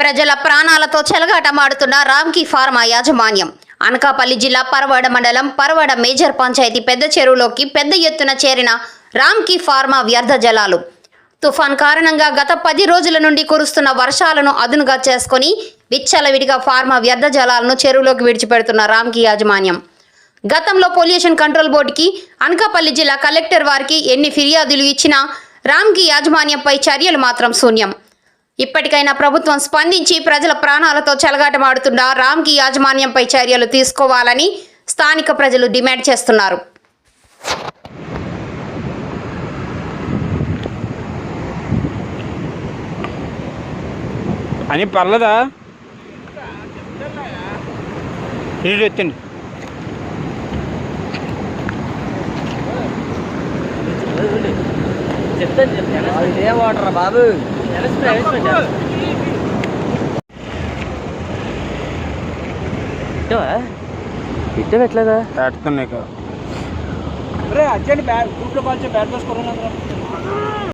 ప్రజల ప్రాణాలతో చెలగాటమాడుతున్న రామ్కీ ఫార్మా యాజమాన్యం. అనకాపల్లి జిల్లా పరవాడ మండలం పరవాడ మేజర్ పంచాయతీ పెద్ద చెరువులోకి పెద్ద ఎత్తున చేరిన రామ్కి ఫార్మా వ్యర్థ జలాలు. తుఫాన్ కారణంగా గత పది రోజుల నుండి కురుస్తున్న వర్షాలను అదునుగా చేసుకొని విచ్చలవిడిగా ఫార్మా వ్యర్థ జలాలను చెరువులోకి విడిచిపెడుతున్న రామ్కీ యాజమాన్యం. గతంలో పొల్యూషన్ కంట్రోల్ బోర్డుకి అనకాపల్లి జిల్లా కలెక్టర్ వారికి ఎన్ని ఫిర్యాదులు ఇచ్చినా రామ్కి యాజమాన్యంపై చర్యలు మాత్రం శూన్యం. ఇప్పటికైనా ప్రభుత్వం స్పందించి ప్రజల ప్రాణాలతో చెలగాటమాడుతున్న రామ్కి యాజమాన్యంపై చర్యలు తీసుకోవాలని స్థానిక ప్రజలు డిమాండ్ చేస్తున్నారు. అని పర్లేదా? ఇటు ఎత్తండి. చెప్తాను చెప్తాను. ఇదే వాటర్ బాబు. ఇట్ట పెట్టలేదా? పెడుతున్నాయి కదా అర్జెంట్ బ్యాట్ గ్రూప్లో కాల్ బ్యాట్ వేసుకోవాలి